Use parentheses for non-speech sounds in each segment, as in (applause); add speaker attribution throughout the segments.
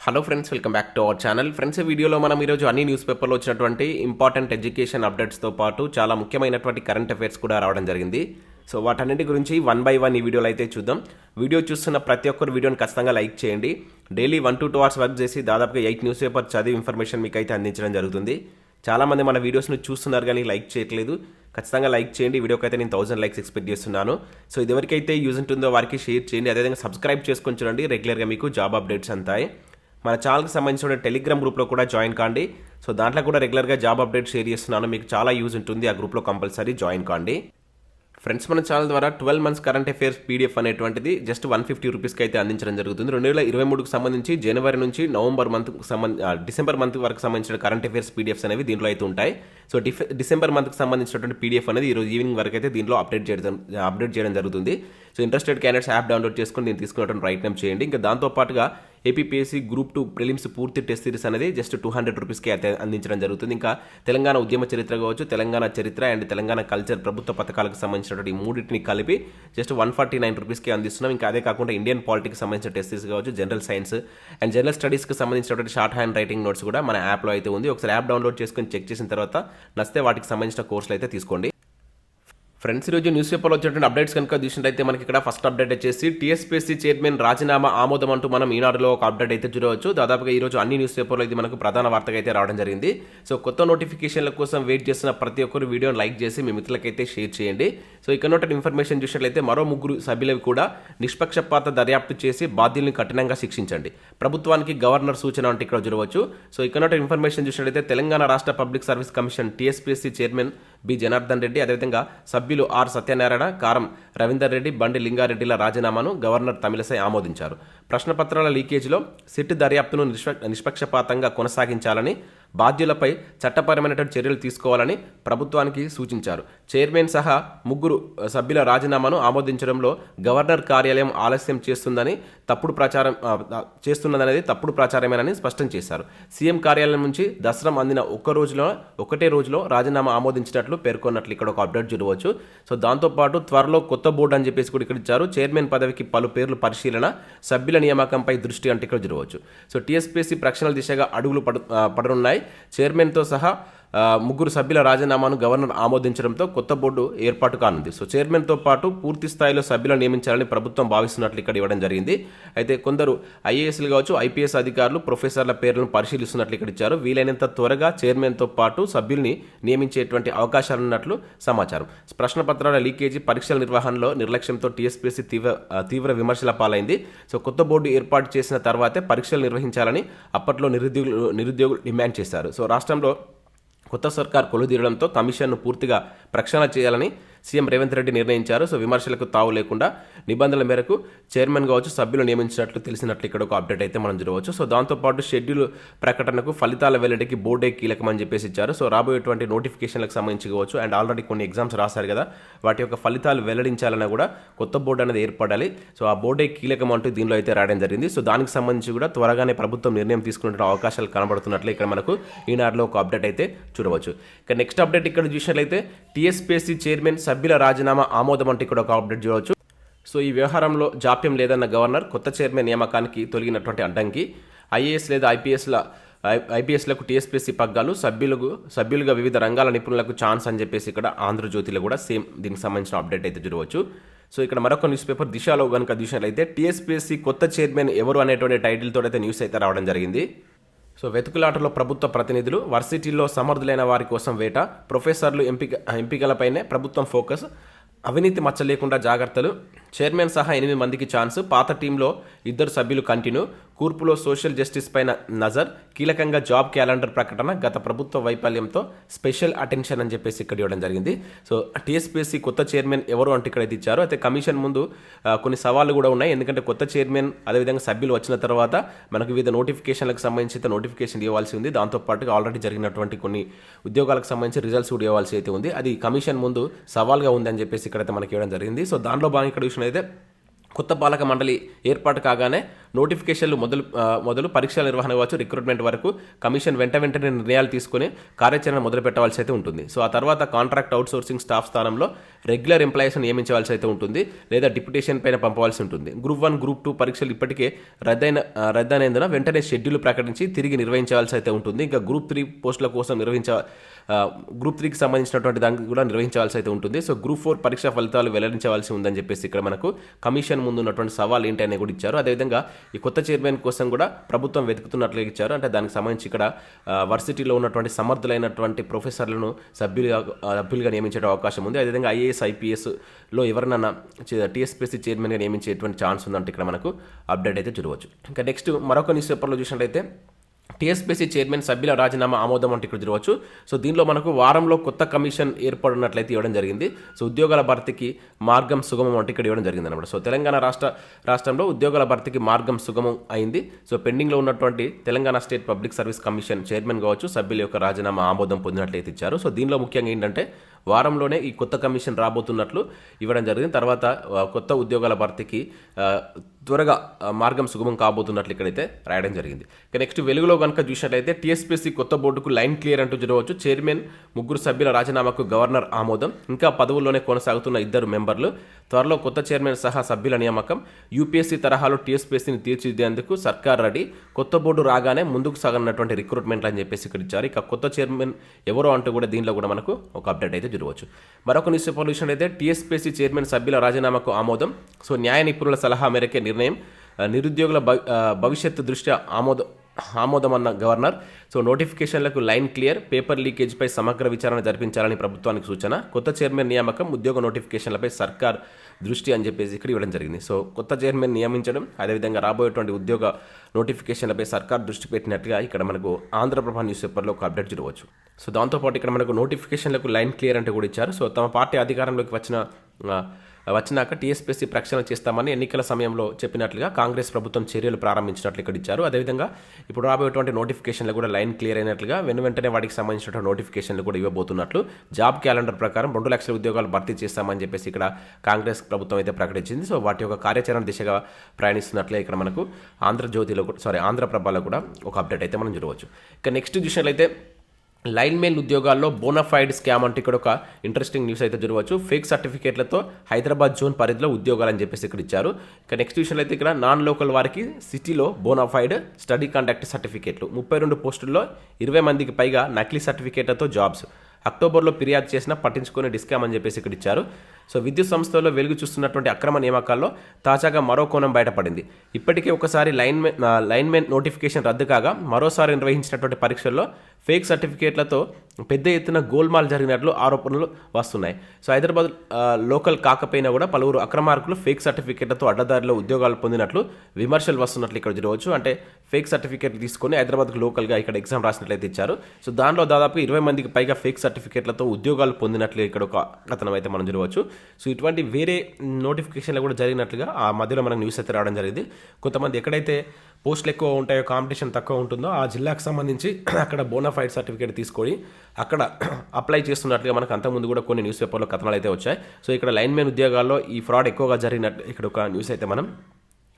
Speaker 1: Hello friends welcome back to our channel friends ఈ వీడియోలో మనం ఈరోజు అన్ని న్యూస్ పేపర్లో వచ్చినటువంటి ఇంపార్టెంట్ ఎడ్యుకేషన్ అప్డేట్స్తో పాటు చాలా ముఖ్యమైనటువంటి కరెంట్ అఫైర్స్ కూడా రావడం జరిగింది. సో వాటన్నిటి గురించి వన్ బై వన్ ఈ వీడియోలో అయితే చూద్దాం. వీడియో చూస్తున్న ప్రతి ఒక్కరు వీడియోని ఖచ్చితంగా లైక్ చేయండి. Daily one to two hours work చేసి దాదాపుగా ఎయిట్ న్యూస్ పేపర్ చదివి ఇన్ఫర్మేషన్ మీకు అయితే అందించడం జరుగుతుంది. చాలామంది మన వీడియోస్ని చూస్తున్నారు కానీ లైక్ చేయట్లేదు. ఖచ్చితంగా లైక్ చేయండి. వీడియోకి అయితే నేను థౌసండ్ లైక్స్ ఎక్స్పెక్ట్ చేస్తున్నాను. సో ఇదివరకైతే యూజ్ ఉంటుందో వారికి షేర్ చేయండి. అదేవిధంగా సబ్స్క్రైబ్ చేసుకొని చూడండి. రెగ్యులర్గా మీకు జాబ్ అప్డేట్స్ అంతాయి. మన ఛానల్కి సంబంధించిన టెలిగ్రామ్ గ్రూప్లో కూడా జాయిన్ కాండి. సో దాంట్లో కూడా రెగ్యులర్గా జాబ్ అప్డేట్ షేర్ చేస్తున్నాను. మీకు చాలా యూజ్ ఉంటుంది. ఆ గ్రూప్లో కంపల్సరీ జాయిన్ కాండి. ఫ్రెండ్స్ మన ఛానల్ ద్వారా twelve months current affairs PDF అనేటువంటిది జస్ట్ వన్ ఫిఫ్టీ రూపీస్కి అయితే అందించడం జరుగుతుంది. రెండు వేల ఇరవై మూడుకు సంబంధించి జనవరి నుంచి నవంబర్ మంత్ సంబంధ డిసెంబర్ మంత్ వరకు సంబంధించిన కరెంట్ అఫైర్స్ పీడిఎఫ్స్ అనేవి దీంట్లో అయితే ఉంటాయి. సో డిసెంబర్ మంత్కి సంబంధించినటువంటి పీడిఎఫ్ అనేది ఈరోజు ఈవినింగ్ వరకు అయితే దీంట్లో అప్డేట్ చేయడం అప్డేట్ చేయడం జరుగుతుంది. So interested candidates app download చేసుకొని నేను తీసుకున్నటువంటి ప్రయత్నం చేయండి. ఇంకా దాంతో పాటుగా ఏపీపీఎస్సీ గ్రూప్ టూ ప్రిలిమ్స్ పూర్తి టెస్ట్ సిరీస్ అనేది జస్ట్ టూ హండ్రెడ్ రూపీస్కి అయితే అందించడం జరుగుతుంది. ఇంకా తెలంగాణ ఉద్యమ చరిత్ర కావచ్చు తెలంగాణ చరిత్ర అండ్ తెలంగాణ కల్చర్ ప్రభుత్వ పథకాలకు సంబంధించినటువంటి మూడింటిని కలిపి జస్ట్ వన్ ఫార్టీ నైన్ రూపీస్కి అందిస్తున్నాం. ఇంకా అదే కాకుండా ఇండియన్ పాలిటిక్స్ సంబంధించిన టెస్ట్ సిరీస్ కావచ్చు జనరల్ సైన్స్ అండ్ జనరల్ స్టడీస్కి సంబంధించినటువంటి షార్ట్ హ్యాండ్ రైటింగ్ నోట్స్ కూడా మన యాప్లో అయితే ఉంది. ఒకసారి యాప్ డౌన్లోడ్ చేసుకొని చెక్ చేసిన తర్వాత నచ్చితే వాటికి సంబంధించిన కోర్సులు అయితే తీసుకోండి. ఫ్రెండ్స్ ఈరోజు న్యూస్ పేపర్లో వచ్చినటువంటి అప్డేట్స్ కనుక చూసినట్టయితే మనకి ఇక్కడ ఫస్ట్ అప్డేట్ వచ్చేసి టీఎస్పీఎస్సీ చైర్మన్ రాజీనామా ఆమోదం అంటూ మనం ఈనాడులో ఒక అప్డేట్ అయితే చూడవచ్చు. దాదాపుగా ఈ రోజు అన్ని న్యూస్ పేపర్లో ఇది మనకు ప్రధాన వార్తగా అయితే రావడం జరిగింది. సో కొత్త నోటిఫికేషన్ల కోసం వెయిట్ చేస్తున్న ప్రతి ఒక్కరు వీడియోని లైక్ చేసి మీ మిత్రులకైతే షేర్ చేయండి. సో ఇక్కడ ఉన్నటువంటి ఇన్ఫర్మేషన్ చూసినట్లయితే మరో ముగ్గురు సభ్యులవి కూడా నిష్పక్షపాత దర్యాప్తు చేసి బాధ్యుల్ని కఠినంగా శిక్షించండి. ప్రభుత్వానికి గవర్నర్ సూచన అంటే ఇక్కడ చూడవచ్చు. సో ఇక్కడ ఉన్నటువంటి ఇన్ఫర్మేషన్ చూసినట్లయితే తెలంగాణ రాష్ట్ర public service commission TSPSC chairman B Janardhan Reddy అదేవిధంగా సభ్యులు ఆర్ సత్యనారాయణ కారం రవీందర్ రెడ్డి బండి లింగారెడ్డిల రాజీనామాను గవర్నర్ తమిళసై ఆమోదించారు. ప్రశ్నపత్రాల లీకేజీలో సిట్ దర్యాప్తును నిష్ప- నిష్పక్షపాతంగా కొనసాగించాలని బాధ్యులపై చట్టపరమైనటువంటి చర్యలు తీసుకోవాలని ప్రభుత్వానికి సూచించారు. చైర్మన్ సహా ముగ్గురు సభ్యుల రాజీనామాను ఆమోదించడంలో గవర్నర్ కార్యాలయం ఆలస్యం చేస్తుందని తప్పుడు ప్రచారం చేస్తున్నదనేది తప్పుడు ప్రచారమేనని స్పష్టం చేశారు. సీఎం కార్యాలయం నుంచి దసరం అందిన ఒక్క రోజులో ఒకటే రోజులో రాజీనామా ఆమోదించినట్లు పేర్కొన్నట్లు ఇక్కడ ఒక అప్డేట్ చూడవచ్చు. సో దాంతోపాటు త్వరలో కొత్త బోర్డు అని చెప్పేసి కూడా ఇక్కడ ఇచ్చారు. చైర్మన్ పదవికి పలు పేర్లు పరిశీలన సభ్యుల నియామకంపై దృష్టి అంటే ఇక్కడ చూడవచ్చు. సో టీఎస్పీసీ ప్రక్షణల దిశగా అడుగులు పడు పడనున్నాయి. చైర్మన్తో సహా ఆ, ముగ్గురు సభ్యుల రాజీనామాను గవర్నర్ ఆమోదించడంతో కొత్త బోర్డు ఏర్పాటు కానుంది. సో చైర్మన్తో పాటు పూర్తి స్థాయిలో సభ్యులను నియమించాలని ప్రభుత్వం భావిస్తున్నట్లు ఇక్కడ ఇవ్వడం జరిగింది. అయితే కొందరు ఐఏఎస్లు కావచ్చు ఐపీఎస్ అధికారులు ప్రొఫెసర్ల పేర్లను పరిశీలిస్తున్నట్లు ఇక్కడ ఇచ్చారు. వీలైనంత త్వరగా చైర్మన్తో పాటు సభ్యుల్ని నియమించేటువంటి అవకాశాలు ఉన్నట్లు సమాచారం. ప్రశ్నపత్రాల లీకేజీ పరీక్షల నిర్వహణలో నిర్లక్ష్యంతో టీఎస్పీఎస్సీ తీవ్ర తీవ్ర విమర్శల పాలైంది. సో కొత్త బోర్డు ఏర్పాటు చేసిన తర్వాతే పరీక్షలు నిర్వహించాలని అప్పట్లో నిరుద్యోగులు నిరుద్యోగులు డిమాండ్ చేశారు. సో రాష్ట్రంలో కొత్త సర్కార్ కొలుదీరడంతో కమిషన్ను పూర్తిగా ప్రక్షాళన చేయాలని సీఎం రేవంత్ రెడ్డి నిర్ణయించారు. సో విమర్శలకు తావు లేకుండా నిబంధనల మేరకు చైర్మన్ కావచ్చు సభ్యులు నియమించినట్లు తెలిసినట్లు ఇక్కడ ఒక అప్డేట్ అయితే మనం చూడవచ్చు. సో దాంతోపాటు షెడ్యూల్ ప్రకటనకు ఫలితాల వెల్లడికి బోర్డే కీలకమని చెప్పేసి ఇచ్చారు. సో రాబోయేటువంటి నోటిఫికేషన్లకు సంబంధించి కావచ్చు అండ్ ఆల్రెడీ కొన్ని ఎగ్జామ్స్ రాశారు కదా వాటి యొక్క ఫలితాలు వెల్లడించాలన్నా కూడా కొత్త బోర్డు అనేది ఏర్పడాలి. సో ఆ బోర్డే కీలకం అంటూ దీనిలో అయితే రాయడం జరిగింది. సో దానికి సంబంధించి కూడా త్వరగానే ప్రభుత్వం నిర్ణయం తీసుకునే అవకాశాలు కనబడుతున్నట్లు ఇక్కడ మనకు ఈనాడులో ఒక అప్డేట్ అయితే చూడవచ్చు. ఇక నెక్స్ట్ అప్డేట్ ఇక్కడ చూసినట్లయితే టీఎస్పీఎస్సీ చైర్మన్ సభ్యుల రాజీనామా ఆమోదం అంటే ఇక్కడ ఒక అప్డేట్ చూడవచ్చు. సో ఈ వ్యవహారంలో జాప్యం లేదన్న గవర్నర్ కొత్త చైర్మన్ నియామకానికి తొలగినటువంటి అడ్డంకి ఐఏఎస్ లేదా ఐపీఎస్ల ఐపీఎస్లకు టీఎస్పీసీ పగ్గాలు సభ్యులకు సభ్యులుగా వివిధ రంగాల నిపుణులకు ఛాన్స్ అని చెప్పేసి ఇక్కడ ఆంధ్రజ్యోతిలో కూడా సేమ్ దీనికి సంబంధించిన అప్డేట్ అయితే చూడవచ్చు. సో ఇక్కడ మరొక న్యూస్ పేపర్ దిశలో కనుక చూసినట్లయితే టీఎస్పీఎస్సీ కొత్త చైర్మన్ ఎవరు అనేటువంటి టైటిల్తో అయితే న్యూస్ అయితే రావడం జరిగింది. సో వెతుకులాటలో ప్రభుత్వ ప్రతినిధులు వర్సిటీల్లో సమర్థులైన వారి కోసం వేట ప్రొఫెసర్లు ఎంపిక ఎంపికలపైనే ప్రభుత్వం ఫోకస్ అవినీతి మచ్చ లేకుండా జాగ్రత్తలు చైర్మన్ సహా ఎనిమిది మందికి ఛాన్స్ పాత టీంలో ఇద్దరు సభ్యులు కంటిన్యూ కూర్పులో సోషల్ జస్టిస్ పైన నజర్ కీలకంగా జాబ్ క్యాలెండర్ ప్రకటన గత ప్రభుత్వ వైఫల్యంతో స్పెషల్ అటెన్షన్ అని చెప్పేసి ఇక్కడ ఇవ్వడం జరిగింది. సో టీఎస్పీఎస్సీ కొత్త చైర్మన్ ఎవరు అంటే ఇక్కడ ఇచ్చారు. అయితే కమిషన్ ముందు కొన్ని సవాళ్ళు కూడా ఉన్నాయి. ఎందుకంటే కొత్త చైర్మన్ అదేవిధంగా సభ్యులు వచ్చిన తర్వాత మనకు వివిధ నోటిఫికేషన్లకు సంబంధించి నోటిఫికేషన్ ఇవ్వాల్సి ఉంది. దాంతోపాటు ఆల్రెడీ జరిగినటువంటి కొన్ని ఉద్యోగాలకు సంబంధించి రిజల్ట్స్ కూడా ఇవ్వాల్సి అయితే ఉంది. అది కమిషన్ ముందు సవాల్గా ఉందని చెప్పేసి ఇక్కడైతే మనకి ఇవ్వడం జరిగింది. సో దాంట్లో బాగా ఇక్కడ చూసినైతే కొత్త పాలక మండలి ఏర్పాటు కాగానే నోటిఫికేషన్లు మొదలు మొదలు పరీక్షల నిర్వహణ కావచ్చు రిక్రూట్మెంట్ వరకు కమిషన్ వెంట వెంటనే నిర్ణయాలు తీసుకుని కార్యాచరణ మొదలు పెట్టవలసి అయితే ఉంటుంది. సో ఆ తర్వాత కాంట్రాక్ట్ అవుట్సోర్సింగ్ స్టాఫ్ స్థానంలో రెగ్యులర్ ఎంప్లాయీస్ని నియమించవలసి అయితే ఉంటుంది లేదా డిప్యుటేషన్ పైన పంపవలసి ఉంటుంది. గ్రూప్ వన్ గ్రూప్ టూ పరీక్షలు ఇప్పటికే రద్దయిన ఆ, రద్దయినందున వెంటనే షెడ్యూల్ ప్రకటించి తిరిగి నిర్వహించవలసి అయితే ఉంటుంది. ఇంకా గ్రూప్ త్రీ పోస్టుల కోసం నిర్వహించ గ్రూప్ త్రీకి సంబంధించినటువంటి దానికి కూడా నిర్వహించవలసి అయితే ఉంటుంది. సో గ్రూప్ ఫోర్ పరీక్ష ఫలితాలు వెల్లడించవలసి ఉందని చెప్పేసి ఇక్కడ మనకు కమిషన్ ముందు ఉన్నటువంటి సవాల్ ఏంటి అనేది కూడా ఇచ్చారు. అదేవిధంగా ఈ కొత్త చైర్మన్ కోసం కూడా ప్రభుత్వం వెతుకుతున్నట్లు ఇచ్చారు. అంటే దానికి సంబంధించి ఇక్కడ వర్సిటీలో ఉన్నటువంటి సమర్థులైనటువంటి ప్రొఫెసర్లను సభ్యులుగా సభ్యులుగా నియమించే అవకాశం ఉంది. అదేవిధంగా ఐఏఎస్ ఐపీఎస్లో ఎవరినైనా టీఎస్పీసీ చైర్మన్గా నియమించేటువంటి ఛాన్స్ ఉందంటే ఇక్కడ మనకు అప్డేట్ అయితే చూడవచ్చు. ఇంకా నెక్స్ట్ మరొక న్యూస్ పేపర్లో చూసినట్లయితే టీఎస్పీసీ చైర్మన్ సభ్యుల రాజీనామా ఆమోదం అంటే ఇక్కడ చూడవచ్చు సో దీనిలో మనకు వారంలో కొత్త కమిషన్ ఏర్పడినట్లయితే ఇవ్వడం జరిగింది. సో ఉద్యోగాల భర్తీకి మార్గం సుగమం అంటే ఇక్కడ ఇవ్వడం జరిగింది అనమాట సో తెలంగాణ రాష్ట్ర రాష్ట్రంలో ఉద్యోగాల భర్తీకి మార్గం సుగమం అయింది. సో పెండింగ్లో ఉన్నటువంటి Telangana state public service commission chairman కావచ్చు సభ్యుల యొక్క రాజీనామా ఆమోదం పొందినట్లయితే ఇచ్చారు. సో దీనిలో ముఖ్యంగా ఏంటంటే వారంలోనే ఈ కొత్త కమిషన్ రాబోతున్నట్లు ఇవ్వడం జరిగింది. తర్వాత కొత్త ఉద్యోగాల భర్తీకి త్వరగా మార్గం సుగమం కాబోతున్నట్లు ఇక్కడైతే రాయడం జరిగింది. ఇక నెక్స్ట్ వెలుగులో కనుక చూసినట్లయితే టీఎస్పీసీ కొత్త బోర్డుకు లైన్ క్లియర్ అంటూ చూడవచ్చు చైర్మన్ ముగ్గురు సభ్యుల రాజీనామాకు గవర్నర్ ఆమోదం. ఇంకా పదవుల్లోనే కొనసాగుతున్న ఇద్దరు మెంబర్లు త్వరలో కొత్త చైర్మన్ సహా సభ్యుల నియామకం. యూపీఎస్సీ తరహాలో టీఎస్పీఎస్సీని తీర్చిదిద్దేందుకు సర్కార్ రెడీ. కొత్త బోర్డు రాగానే ముందుకు సాగనున్నటువంటి రిక్రూట్మెంట్లు అని చెప్పేసి ఇక్కడ ఇచ్చారు. ఇక కొత్త చైర్మన్ ఎవరో అంటూ కూడా దీనిలో కూడా మనకు ఒక అప్డేట్ అయితే జరగవచ్చు. మరొక న్యూస్ పేపర్ అయితే టీఎస్పీఎస్సీ చైర్మన్ సభ్యుల రాజీనామాకు ఆమోదం. సో న్యాయ నిపుణుల సలహా మేరకే నిర్ణయం. నిరుద్యోగుల భవి- భవిష్యత్తు దృష్ట్యా ఆమోదం ఆమోదం అన్న గవర్నర్. సో నోటిఫికేషన్లకు లైన్ క్లియర్ పేపర్ లీకేజ్పై సమగ్ర విచారణ జరిపించాలని ప్రభుత్వానికి సూచన. కొత్త చైర్మన్ నియామకం ఉద్యోగ నోటిఫికేషన్లపై సర్కార్ దృష్టి అని చెప్పేసి ఇక్కడ ఇవ్వడం జరిగింది. సో కొత్త చైర్మన్ నియమించడం అదేవిధంగా రాబోయేటువంటి ఉద్యోగ నోటిఫికేషన్లపై సర్కార్ దృష్టి పెట్టినట్టుగా ఇక్కడ మనకు ఆంధ్రప్రభ న్యూస్ పేపర్లో ఒక అప్డేట్ చూడవచ్చు. సో దాంతోపాటు ఇక్కడ మనకు నోటిఫికేషన్లకు లైన్ క్లియర్ అంటే కూడా ఇచ్చారు. సో తమ పార్టీ అధికారంలోకి వచ్చిన వచ్చినాక టీఎస్పీసీ ప్రక్షాళన చేస్తామని ఎన్నికల సమయంలో చెప్పినట్లుగా కాంగ్రెస్ ప్రభుత్వం చర్యలు ప్రారంభించినట్లు ఇక్కడ ఇచ్చారు. అదేవిధంగా ఇప్పుడు రాబోయేటువంటి నోటిఫికేషన్లు కూడా లైన్ క్లియర్ అయినట్లుగా వెను వెంటనే వాటికి సంబంధించినటువంటి నోటిఫికేషన్లు కూడా ఇవ్వబోతున్నట్లు జాబ్ క్యాలెండర్ ప్రకారం రెండు లక్షల ఉద్యోగాలు భర్తీ చేస్తామని చెప్పేసి ఇక్కడ కాంగ్రెస్ ప్రభుత్వం అయితే ప్రకటించింది. సో వాటి యొక్క కార్యాచరణ దిశగా ప్రయాణిస్తున్నట్లే ఇక్కడ మనకు ఆంధ్రజ్యోతిలో కూడా సారీ ఆంధ్రప్రభలో కూడా ఒక అప్డేట్ అయితే మనం చూడవచ్చు. ఇక నెక్స్ట్ విషయంలో అయితే లైన్మెన్ ఉద్యోగాల్లో బోనఫైడ్ స్కామ్ అంటే ఇక్కడ ఒక ఇంట్రెస్టింగ్ న్యూస్ అయితే చూడవచ్చు ఫేక్ సర్టిఫికేట్లతో హైదరాబాద్ జోన్ పరిధిలో ఉద్యోగాలు అని చెప్పేసి ఇక్కడ ఇచ్చారు. ఇక నెక్స్ట్ విషయంలో అయితే ఇక్కడ నాన్ లోకల్ వారికి సిటీలో బోనఫైడ్ స్టడీ కండక్ట్ సర్టిఫికేట్లు ముప్పై రెండు పోస్టుల్లో ఇరవై మందికి పైగా నకిలీ సర్టిఫికేట్లతో జాబ్స్ అక్టోబర్లో ఫిర్యాదు చేసినా పట్టించుకునే డిస్కామ్ అని చెప్పేసి ఇక్కడ ఇచ్చారు. సో విద్యుత్ సంస్థల్లో వెలుగు చూస్తున్నటువంటి అక్రమ నియామకాల్లో తాజాగా మరో కోణం బయటపడింది. ఇప్పటికే ఒకసారి లైన్మెన్ లైన్మెన్ నోటిఫికేషన్ రద్దు కాగా మరోసారి నిర్వహించినటువంటి పరీక్షల్లో ఫేక్ సర్టిఫికేట్లతో పెద్ద ఎత్తున గోల్మాల్ జరిగినట్లు ఆరోపణలు వస్తున్నాయి. సో హైదరాబాద్ లోకల్ కాకపోయినా కూడా పలువురు అక్రమార్కులు ఫేక్ సర్టిఫికేట్లతో అడ్డదారిలో ఉద్యోగాలు పొందినట్లు విమర్శలు వస్తున్నట్లు ఇక్కడ చూడవచ్చు అంటే ఫేక్ సర్టిఫికేట్లు తీసుకొని హైదరాబాద్కు లోకల్గా ఇక్కడ ఎగ్జామ్ రాసినట్లయితే ఇచ్చారు. సో దానిలో దాదాపు ఇరవై మందికి పైగా ఫేక్ సర్టిఫికేట్లతో ఉద్యోగాలు పొందినట్లు ఇక్కడ ఒక కథనం అయితే మనం చూడవచ్చు. సో ఇటువంటి వేరే నోటిఫికేషన్లు కూడా జరిగినట్లుగా ఆ మధ్యలో మనకు న్యూస్ అయితే రావడం జరిగింది. కొంతమంది ఎక్కడైతే పోస్టులు ఎక్కువ ఉంటాయో కాంపిటీషన్ తక్కువ ఉంటుందో ఆ జిల్లాకు సంబంధించి (clears throat) అక్కడ బోనాఫైడ్ సర్టిఫికేట్ తీసుకొని అక్కడ (clears throat) అప్లై చేస్తున్నట్లుగా మనకు అంతకుముందు కూడా కొన్ని న్యూస్ పేపర్లో కథనాలు అయితే వచ్చాయి. సో ఇక్కడ లైన్మెన్ ఉద్యోగాల్లో ఈ ఫ్రాడ్ ఎక్కువగా జరిగినట్టు ఇక్కడ ఒక న్యూస్ అయితే మనం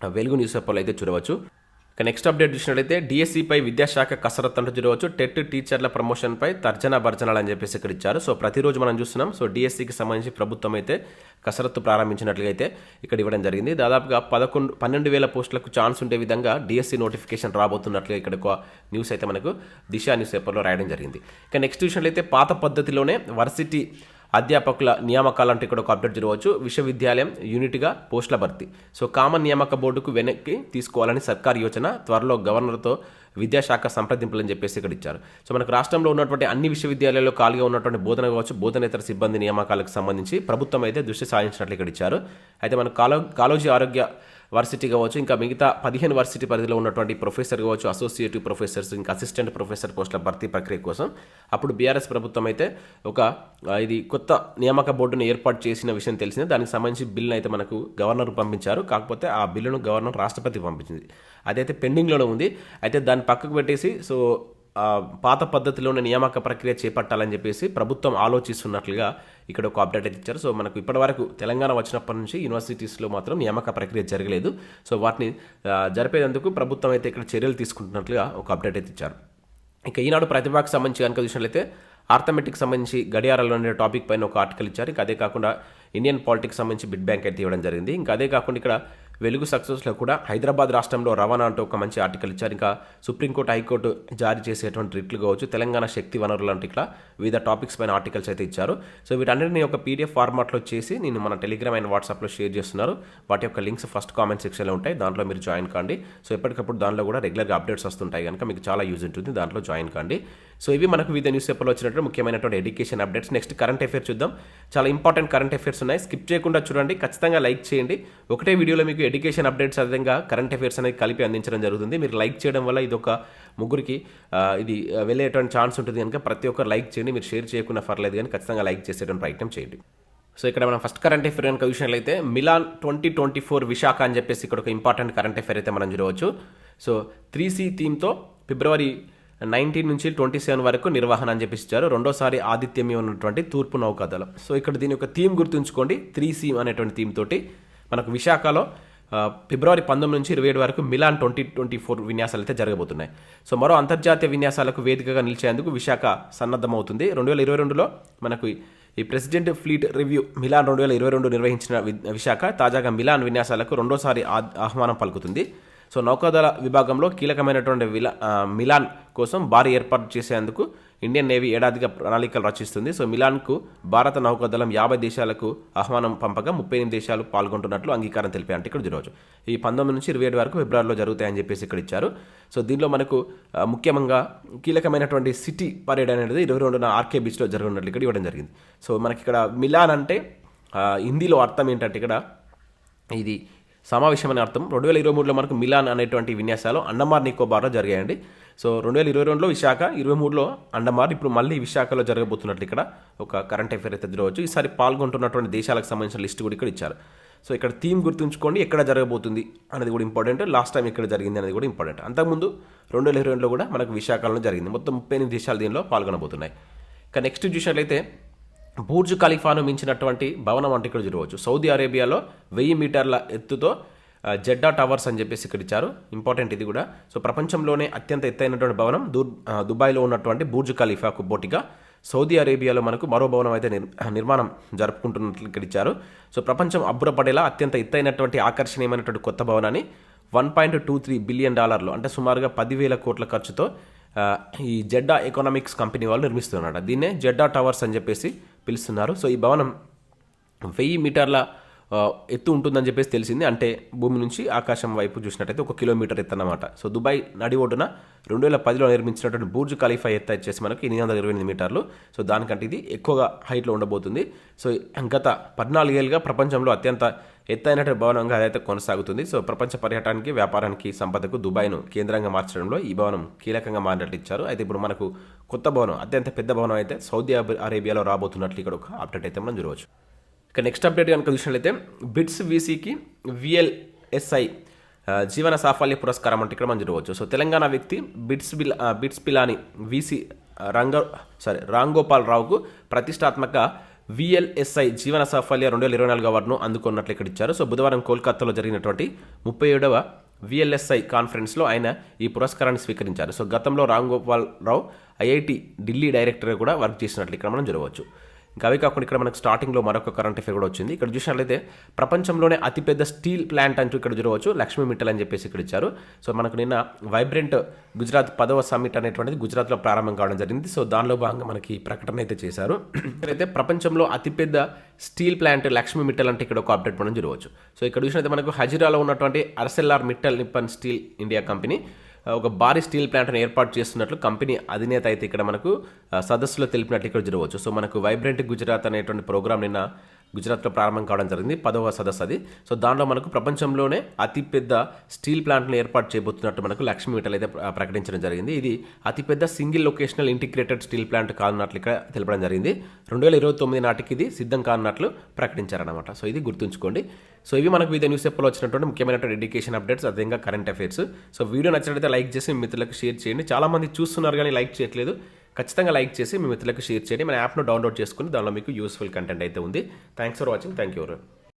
Speaker 1: వెలుగు న్యూస్ పేపర్లో అయితే చూడవచ్చు. నెక్స్ట్ అప్డేట్ చూసినట్లయితే డిఎస్సిపై విద్యాశాఖ కసరత్ అంటూ చూడవచ్చు టెట్ టీచర్ల ప్రమోషన్పై తర్జన భర్జనాలు అని చెప్పేసి ఇక్కడ ఇచ్చారు. సో ప్రతిరోజు మనం చూస్తున్నాం. సో డిఎస్సికి సంబంధించి ప్రభుత్వం అయితే కసరత్తు ప్రారంభించినట్లుగా అయితే ఇక్కడ ఇవ్వడం జరిగింది. దాదాపుగా పదకొండు పన్నెండు వేల పోస్టులకు ఛాన్స్ ఉండే విధంగా డిఎస్సి నోటిఫికేషన్ రాబోతున్నట్లుగా ఇక్కడ ఒక న్యూస్ అయితే మనకు దిశ న్యూస్ పేపర్లో రాయడం జరిగింది. ఇక నెక్స్ట్ చూసినట్లయితే పాత పద్ధతిలోనే వర్సిటీ అధ్యాపకుల నియామకాలు అంటే ఇక్కడ ఒక అప్డేట్ జరగవచ్చు. విశ్వవిద్యాలయం యూనిట్గా పోస్టుల భర్తీ. సో కామన్ నియామక బోర్డుకు వెనక్కి తీసుకోవాలని సర్కార్ యోచన. త్వరలో గవర్నర్తో విద్యాశాఖ సంప్రదింపులని చెప్పేసి ఇక్కడ ఇచ్చారు. సో మనకు రాష్ట్రంలో ఉన్నటువంటి అన్ని విశ్వవిద్యాలయాల్లో ఖాళీగా ఉన్నటువంటి బోధన కావచ్చు బోధనేతర సిబ్బంది నియామకాలకు సంబంధించి ప్రభుత్వం అయితే దృష్టి సాధించినట్లు ఇక్కడ ఇచ్చారు. అయితే మన కాలో కాలోజీ ఆరోగ్య వర్సిటీ కావచ్చు ఇంకా మిగతా పదిహేను వర్సిటీ పరిధిలో ఉన్నటువంటి ప్రొఫెసర్ కావచ్చు అసోసియేటివ్ ప్రొఫెసర్స్ ఇంకా అసిస్టెంట్ ప్రొఫెసర్ పోస్టుల భర్తీ ప్రక్రియ కోసం అప్పుడు బీఆర్ఎస్ ప్రభుత్వం అయితే ఒక ఇది కొత్త నియామక బోర్డును ఏర్పాటు చేసిన విషయం తెలిసింది. దానికి సంబంధించి బిల్లును అయితే మనకు గవర్నర్ పంపించారు. కాకపోతే ఆ బిల్లును గవర్నర్ రాష్ట్రపతి పంపించింది. అదైతే పెండింగ్లోనే ఉంది. అయితే దాన్ని పక్కకు పెట్టేసి సో పాత పద్ధతిలోనే నియామక ప్రక్రియ చేపట్టాలని చెప్పేసి ప్రభుత్వం ఆలోచిస్తున్నట్లుగా ఇక్కడ ఒక అప్డేట్ అయితే ఇచ్చారు. సో మనకు ఇప్పటివరకు తెలంగాణ వచ్చినప్పటి నుంచి యూనివర్సిటీస్లో మాత్రం నియామక ప్రక్రియ జరగలేదు. సో వాటిని జరిపేందుకు ప్రభుత్వం అయితే ఇక్కడ చర్యలు తీసుకుంటున్నట్లుగా ఒక అప్డేట్ అయితే ఇచ్చారు. ఇక ఈనాడు ప్రతిభకు సంబంధించి కనుక చూసినట్లయితే ఆర్థమెటిక్ సంబంధించి గడియారాలు అనే టాపిక్ పైన ఒక ఆర్టికల్ ఇచ్చారు. ఇంకా అదే కాకుండా ఇండియన్ పాలిటిక్స్ సంబంధించి బిడ్ బ్యాంక్ అయితే ఇవ్వడం జరిగింది. ఇంకా అదే కాకుండా ఇక్కడ వెలుగు సక్సెస్లో కూడా హైదరాబాద్ రాష్ట్రంలో రవాణా అంటూ ఒక మంచి ఆర్టికల్ ఇచ్చారు. ఇంకా సుప్రీంకోర్టు హైకోర్టు జారీ చేసేటువంటి రిట్లు కావచ్చు తెలంగాణ శక్తి వనరులు అంటే ఇట్లా వివిధ టాపిక్స్ పైన ఆర్టికల్స్ అయితే ఇచ్చారు. సో వీటన్నిటిని ఒక పీడిఎఫ్ ఫార్మాట్లో చేసి నేను మన టెలిగ్రామ్ అండ్ వాట్సాప్లో షేర్ చేస్తున్నారు. వాటి యొక్క లింక్స్ ఫస్ట్ కామెంట్ సెక్షన్లో ఉంటాయి. దాంట్లో మీరు జాయిన్ కాండి. సో ఎప్పటికప్పుడు దానిలో కూడా రెగ్యులర్గా అప్డేట్స్ వస్తుంటాయి. కనుక మీకు చాలా యూజ్ ఉంటుంది. దాంట్లో జాయిన్ కాండి. సో ఇవి మనకు వివిధ న్యూస్ పేపర్లో వచ్చినట్టు ముఖ్యమైనటువంటి education updates next current affairs చూద్దాం. చాలా ఇంపార్టెంట్ కరెంట్ అఫేర్స్ ఉన్నాయి. స్కిప్ చేయకుండా చూడండి. ఖచ్చితంగా లైక్ చేయండి. ఒకటే వీడియోలో మీకు ఎడ్యుకేషన్ అప్డేట్స్ అదేవిధంగా కరెంట్ అఫేర్స్ అనేది కలిపి అందించడం జరుగుతుంది. మీరు లైక్ చేయడం వల్ల ఇది ఒక ముగ్గురికి ఇది వెళ్ళేటువంటి ఛాన్స్ ఉంటుంది కనుక ప్రతి ఒక్కరు లైక్ చేయండి. మీరు షేర్ చేయకుండా పర్లేదు కానీ ఖచ్చితంగా లైక్ చేసేటువంటి ప్రయత్నం చేయండి. సో ఇక్కడ మనం ఫస్ట్ కరెంట్ అఫేర్ కనుక చూసినట్లయితే Milan twenty twenty four Visakha అని చెప్పేసి ఇక్కడ ఒక ఇంపార్టెంట్ కరెంట్ అఫేర్ అయితే మనం చూడవచ్చు. సో త్రీ సి థీమ్తో ఫిబ్రవరి నైన్టీన్ నుంచి ట్వంటీ సెవెన్ వరకు నిర్వహణ అని చెప్పేసి ఇచ్చారు. రెండోసారి ఆదిత్యమే ఉన్నటువంటి తూర్పు నౌకాదళం. సో ఇక్కడ దీని యొక్క థీమ్ గుర్తుంచుకోండి. త్రీ సీమ్ అనేటువంటి థీమ్ తోటి మనకు విశాఖలో ఫిబ్రవరి పంతొమ్మిది నుంచి ఇరవై ఏడు వరకు మిలాన్ ట్వంటీ ట్వంటీ ఫోర్ విన్యాసాలు అయితే జరగబోతున్నాయి. సో మరో అంతర్జాతీయ విన్యాసాలకు వేదికగా నిలిచేందుకు విశాఖ సన్నద్ధమవుతుంది. రెండు వేల ఇరవై రెండులో మనకు ఈ ప్రెసిడెంట్ ఫ్లీట్ రివ్యూ మిలాన్ రెండు వేల ఇరవై రెండు నిర్వహించిన విశాఖ తాజాగా మిలాన్ విన్యాసాలకు రెండోసారి ఆహ్వానం పలుకుతుంది. సో నౌకాదళ విభాగంలో కీలకమైనటువంటి విలా మిలాన్ కోసం భారీ ఏర్పాటు చేసేందుకు ఇండియన్ నేవీ ఏడాదిగా ప్రణాళికలు రచిస్తుంది. సో మిలాన్కు భారత నౌకాదళం యాభై దేశాలకు ఆహ్వానం పంపగా ముప్పై ఎనిమిది దేశాలు పాల్గొంటున్నట్లు అంగీకారం తెలిపాయి. అంటే ఇక్కడ ఈరోజు ఈ పంతొమ్మిది నుంచి ఇరవై ఏడు వరకు ఫిబ్రవరిలో జరుగుతాయని చెప్పేసి ఇక్కడ ఇచ్చారు. సో దీనిలో మనకు ముఖ్యంగా కీలకమైనటువంటి సిటీ పరేడ్ అనేది ఇరవై రెండున ఆర్కే బీచ్లో జరగనున్నట్లు ఇక్కడ ఇవ్వడం జరిగింది. సో మనకి ఇక్కడ మిలాన్ అంటే హిందీలో అర్థం ఏంటంటే ఇక్కడ ఇది సమావేశం అనే అర్థం. రెండు వేల ఇరవై మూడులో మనకు మిలాన్ అనేటువంటి విన్యాసాలు అండమార్ నికోబార్లో జరిగాయండి. సో రెండు వేల ఇరవై రెండులో విశాఖ ఇరవై మూడులో అండమార్ ఇప్పుడు మళ్ళీ విశాఖలో జరగబోతున్నట్లు ఇక్కడ ఒక కరెంట్ అఫేర్ అయితే జరగవచ్చు. ఈసారి పాల్గొంటున్నటువంటి దేశాలకు సంబంధించిన లిస్ట్ కూడా ఇక్కడ ఇచ్చారు. సో ఇక్కడ థీమ్ గుర్తుంచుకోండి ఎక్కడ జరగబోతుంది అనేది కూడా ఇంపార్టెంట్ లాస్ట్ టైం ఎక్కడ జరిగింది అనేది కూడా ఇంపార్టెంట్. అంతకుముందు రెండు వేల ఇరవై రెండులో కూడా మనకు విశాఖలో జరిగింది. మొత్తం ముప్పై ఎనిమిది దేశాలు దీనిలో పాల్గొనబోతున్నాయి. ఇక నెక్స్ట్ చూసినట్లయితే బూర్జ్ ఖలీఫాను మించినటువంటి భవనం అంటే ఇక్కడ చూడవచ్చు. సౌదీ అరేబియాలో వెయ్యి మీటర్ల ఎత్తుతో జెడ్డా టవర్స్ అని చెప్పేసి ఇక్కడ ఇచ్చారు. ఇంపార్టెంట్ ఇది కూడా. సో ప్రపంచంలోనే అత్యంత ఎత్తైనటువంటి భవనం దూర్ దుబాయ్లో ఉన్నటువంటి బూర్జ్ ఖలీఫాకు బోటిగా సౌదీ అరేబియాలో మనకు మరో భవనం అయితే నిర్ నిర్మాణం జరుపుకుంటున్నట్లు ఇక్కడ ఇచ్చారు. సో ప్రపంచం అబ్బురపడేలా అత్యంత ఎత్తైనటువంటి ఆకర్షణీయమైనటువంటి కొత్త భవనాన్ని one point two three billion డాలర్లు అంటే సుమారుగా పదివేల కోట్ల ఖర్చుతో ఈ జెడ్డా ఎకనామిక్స్ కంపెనీ వాళ్ళు నిర్మిస్తున్నారు దీన్నే జెడ్డా టవర్స్ అని చెప్పేసి పిలుస్తున్నారు. సో ఈ భవనం వెయ్యి మీటర్ల ఎత్తు ఉంటుందని చెప్పేసి తెలిసింది. అంటే భూమి నుంచి ఆకాశం వైపు చూసినట్టయితే ఒక కిలోమీటర్ ఎత్తు అన్నమాట. సో దుబాయ్ నడి ఒడ్డున రెండు వేల పదిలో నిర్మించినటువంటి బూర్జ్ ఖలీఫా ఎత్తు వచ్చేసి మనకి ఎనిమిది వందల ఇరవై ఎనిమిది మీటర్లు. సో దానికంటే ఇది ఎక్కువగా హైట్లో ఉండబోతుంది. సో గత పద్నాలుగేళ్ళుగా ప్రపంచంలో అత్యంత ఎత్తైనటువంటి భవనంగా అదైతే కొనసాగుతుంది. సో ప్రపంచ పర్యటనానికి వ్యాపారానికి సంపదకు దుబాయ్ను కేంద్రంగా మార్చడంలో ఈ భవనం కీలకంగా మారినట్లు ఇచ్చారు. అయితే ఇప్పుడు మనకు కొత్త భవనం అత్యంత పెద్ద భవనం అయితే సౌదీ అరేబియాలో రాబోతున్నట్లు ఇక్కడ ఒక అప్డేట్ అయితే మనం చూడవచ్చు. ఇక నెక్స్ట్ అప్డేట్ కనుక చూసినట్లయితే బిట్స్ వీసీకి విఎల్ఎస్ఐ జీవన సాఫల్య పురస్కారం అంటే ఇక్కడ మనం చూడవచ్చు. సో తెలంగాణ వ్యక్తి BITS bill BITS Pilani VC Ranga sorry Ramgopal రావుకు ప్రతిష్టాత్మక విఎల్ఎస్ఐ జీవన సాఫల్య రెండు వేల ఇరవై నాలుగు అవార్డును అందుకున్నట్లు ఇక్కడ ఇచ్చారు. సో బుధవారం కోల్కతాలో జరిగినటువంటి ముప్పై ఏడవ విఎల్ఎస్ఐ కాన్ఫరెన్స్లో ఆయన ఈ పురస్కారాన్ని స్వీకరించారు. సో గతంలో రామ్ గోపాల్ రావు ఐఐటి ఢిల్లీ డైరెక్టర్గా కూడా వర్క్ చేసినట్లు ఇక్కడ మనం చూడవచ్చు. అవి కాకుండా ఇక్కడ మనకు స్టార్టింగ్లో మరొక కరెంట్ అఫేర్ కూడా వచ్చింది. ఇక్కడ చూసినట్లయితే ప్రపంచంలోనే అతిపెద్ద స్టీల్ ప్లాంట్ అంటూ ఇక్కడ చూడవచ్చు. లక్ష్మీ మిట్టల్ అని చెప్పేసి ఇక్కడ ఇచ్చారు. సో మనకు నిన్న వైబ్రెంట్ గుజరాత్ పదవ సమ్మిట్ అనేటువంటిది గుజరాత్లో ప్రారంభం కావడం జరిగింది. సో దానిలో భాగంగా మనకి ఈ ప్రకటన అయితే చేశారు. అయితే ప్రపంచంలో అతిపెద్ద స్టీల్ ప్లాంట్ లక్ష్మీ మిట్టల్ అంటే ఇక్కడ ఒక అప్డేట్ మనం చూడవచ్చు. సో ఇక్కడ చూసినట్లయితే మనకు హజీరాలో ఉన్నటువంటి Arcelor Mittal Nippon steel India company. ఒక భారీ స్టీల్ ప్లాంట్ను ఏర్పాటు చేస్తున్నట్లు కంపెనీ అధినేత అయితే ఇక్కడ మనకు సదస్సులో తెలిపినట్లు ఇక్కడ చూడవచ్చు. సో మనకు వైబ్రెంట్ గుజరాత్ అనేటువంటి ప్రోగ్రామ్ నిన్న గుజరాత్లో ప్రారంభం కావడం జరిగింది పదవ సదస్సు అది. సో దానిలో మనకు ప్రపంచంలోనే అతిపెద్ద స్టీల్ ప్లాంట్ను ఏర్పాటు చేయబోతున్నట్టు మనకు లక్ష్మీ మిట్టల్ అయితే ప్రకటించడం జరిగింది. ఇది అతిపెద్ద single locational integrated steel plant కానున్నట్లు ఇక్కడ తెలపడం జరిగింది. రెండు వేల ఇరవై తొమ్మిది నాటికి ఇది సిద్ధం కానున్నట్లు ప్రకటించారనమాట సో ఇది గుర్తుంచుకోండి. సో ఇవి మనకు వివిధ న్యూస్ పేపర్లో వచ్చినటువంటి ముఖ్యమైనటువంటి ఎడ్యుకేషన్ అప్డేట్స్ అదేవిధంగా కరెంట్ అఫైర్స్. సో వీడియో నచ్చినట్లయితే లైక్ చేసి మిత్రులకు షేర్ చేయండి. చాలామంది చూస్తున్నారు కానీ లైక్ చేయట్లేదు. ఖచ్చితంగా లైక్ చేసి మీ మిత్రులకు షేర్ చేయండి. మన యాప్ను డౌన్లోడ్ చేసుకుని దానిలో మీకు యూస్ఫుల్ కంటెంట్ అయితే ఉంది. Thanks for watching thank you